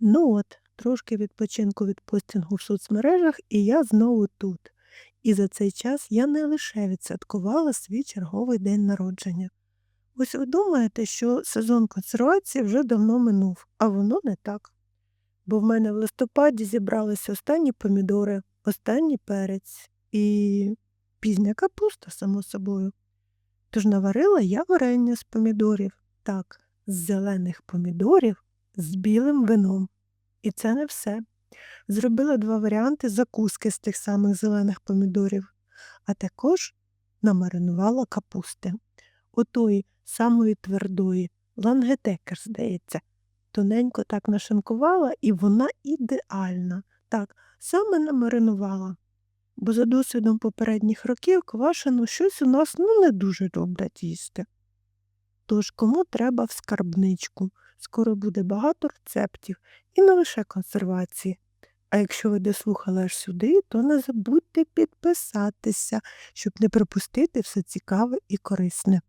Ну от, трошки відпочинку від постінгу в соцмережах, і я знову тут. І за цей час я не лише відсвяткувала свій черговий день народження. Ось ви думаєте, що сезон консервації вже давно минув, а воно не так. Бо в мене в листопаді зібралися останні помідори, останній перець і пізня капуста, само собою. Тож наварила я варення з помідорів, так, з зелених помідорів з білим вином. І це не все. Зробила два варіанти закуски з тих самих зелених помідорів, а також намаринувала капусти. Отої самої твердої, лангетекер, здається. Тоненько так нашинкувала, і вона ідеальна. Так, саме намаринувала. Бо за досвідом попередніх років квашену щось у нас ну не дуже люблять їсти. Тож кому треба в скарбничку, скоро буде багато рецептів і не лише консервації. А якщо ви дослухали аж сюди, то не забудьте підписатися, щоб не пропустити все цікаве і корисне.